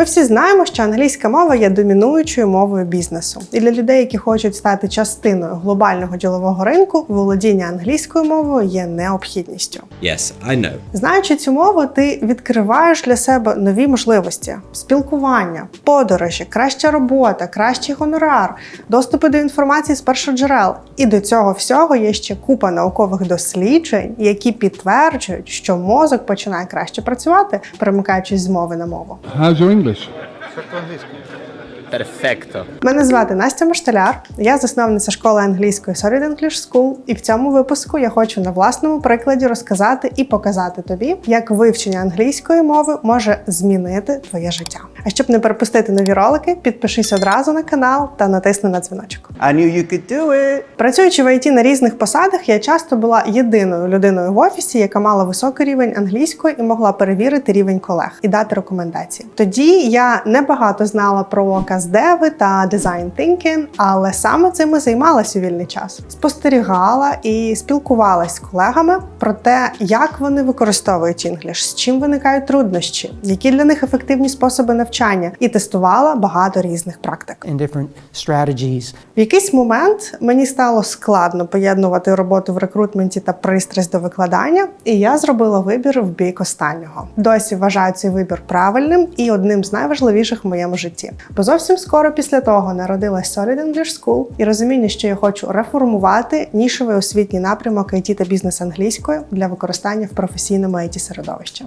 Ми всі знаємо, що англійська мова є домінуючою мовою бізнесу. І для людей, які хочуть стати частиною глобального ділового ринку, володіння англійською мовою є необхідністю. Yes, I know. Знаючи цю мову, ти відкриваєш для себе нові можливості: спілкування, подорожі, краща робота, кращий гонорар, доступи до інформації з першоджерел. І до цього всього є ще купа наукових досліджень, які підтверджують, що мозок починає краще працювати, перемикаючись з мови на мову. How's your English? роблять? Швидко англійською. Perfecto. Мене звати Настя Машталяр, я засновниця школи англійської Solid English School, і в цьому випуску я хочу на власному прикладі розказати і показати тобі, як вивчення англійської мови може змінити твоє життя. А щоб не пропустити нові ролики, підпишись одразу на канал та натисни на дзвіночок. I knew you could do it. Працюючи в ІТ на різних посадах, я часто була єдиною людиною в офісі, яка мала високий рівень англійської і могла перевірити рівень колег і дати рекомендації. Тоді я небагато знала про каздеви та дизайн thinking, але саме цим і займалась у вільний час. Спостерігала і спілкувалась з колегами про те, як вони використовують інгліш, з чим виникають труднощі, які для них ефективні способи навчання, і тестувала багато різних практик. В якийсь момент мені стало складно поєднувати роботу в рекрутменті та пристрасть до викладання, і я зробила вибір в бік останнього. Досі вважаю цей вибір правильним і одним з найважливіших в моєму житті. Бо зовсім скоро після того народилась Solid English School і розуміння, що я хочу реформувати нішевий освітній напрямок IT та бізнес англійською для використання в професійному it середовищі.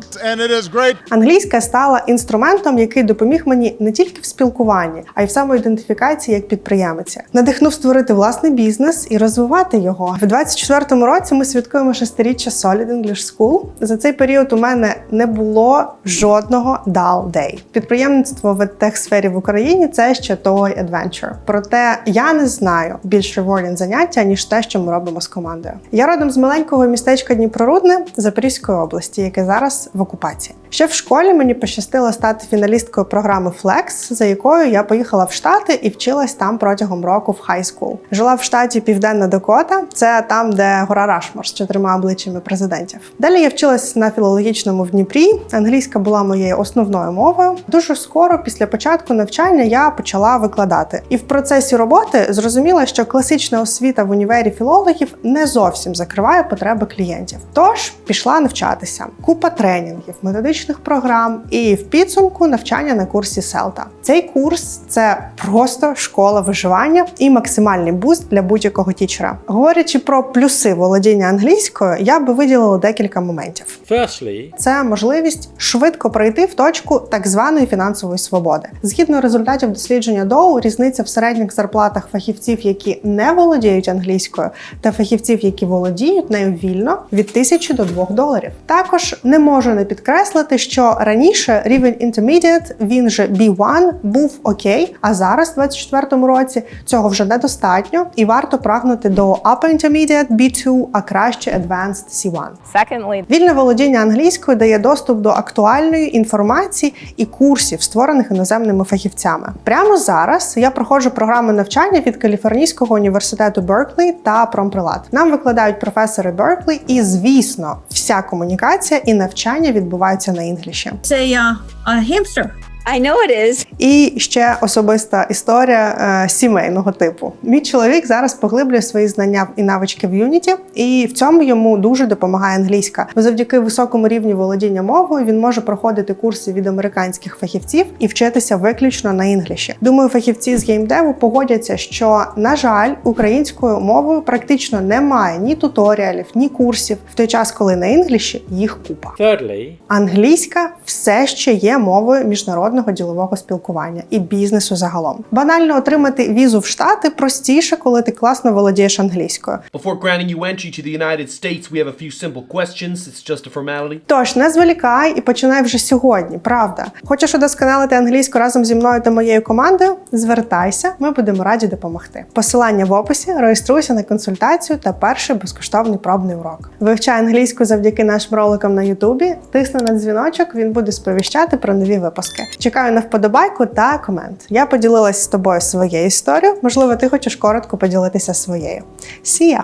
Англійська стала інструментом, який допоміг мені не тільки в спілкуванні, а й в самоідентифікації як підприємиця. Надихнув створити власний бізнес і розвивати його. В 24-му році ми святкуємо шестиріччя Solid English School. За цей період у мене не було жодного dull day. Підприємництво в тех-сфері в Україні це ще той adventure. Проте я не знаю більш rewarding заняття ніж те, що ми робимо з командою. Я родом з маленького містечка Дніпрорудне Запорізької області, яке зараз в окупації. Ще в школі мені пощастило стати фіналісткою програми Flex, за якою я поїхала в Штати і вчилась там протягом року в хай скул. Жила в штаті Південна Дакота, це там, де гора Рашмор з чотирма обличчями президентів. Далі я вчилась на філологічному в Дніпрі. Англійська була моєю основною мовою. Дуже скоро після початку навчання я почала викладати. І в процесі роботи зрозуміла, що класична освіта в універі філологів не зовсім закриває потреби клієнтів. Тож пішла навчатися. Купа тренінгів, методичних програм і в підсумку навчання на курсі Селта. Цей курс це просто школа виживання і максимальний буст для будь-якого тічера. Говорячи про плюси володіння англійською, я би виділила декілька моментів. Firstly, Це можливість швидко прийти в точку так званої фінансової свободи. Згідно результатів дослідження Доу, різниця в середніх зарплатах фахівців, які не володіють англійською, та фахівців, які володіють нею вільно від 1000 до 2 доларів. Також не можу не підкреслити, що раніше рівень Intermediate, він же B1, був окей, а зараз, в 24-му році, цього вже недостатньо, і варто прагнути до Upper Intermediate B2, а краще Advanced C1. Secondly, Вільне володіння англійською дає доступ до актуальної інформації і курсів, створених іноземними фахівцями. Прямо зараз я проходжу програму навчання від Каліфорнійського університету Берклі та Промприлад. Нам викладають професори Берклі, і звісно, вся комунікація і навчання відбуваються на інгліші. Це я hamster. I know it is. І ще особиста історія е, сімейного типу. Мій чоловік зараз поглиблює свої знання і навички в Unity, і в цьому йому дуже допомагає англійська. Бо завдяки високому рівню володіння мовою він може проходити курси від американських фахівців і вчитися виключно на інгліші. Думаю, фахівці з геймдеву погодяться, що на жаль, українською мовою практично немає ні туторіалів, ні курсів, в той час, коли на інгліші їх купа. thirdly, Англійська все ще є мовою міжнародного ділового спілкування і бізнесу загалом. Банально отримати візу в Штати простіше, коли ти класно володієш англійською. Before granting you entry to the United States, we have a few simple questions. It's just a formality. Тож не зволікай і починай вже сьогодні. Правда, хочеш удосконалити англійську разом зі мною та моєю командою? Звертайся, ми будемо раді допомогти. Посилання в описі, реєструйся на консультацію та перший безкоштовний пробний урок. Вивчай англійську завдяки нашим роликам на Ютубі. Тисни на дзвіночок, він буде сповіщати про нові випуски. Чекаю на вподобайку та комент. Я поділилась з тобою своєю історією. Можливо, ти хочеш коротко поділитися своєю. Ya!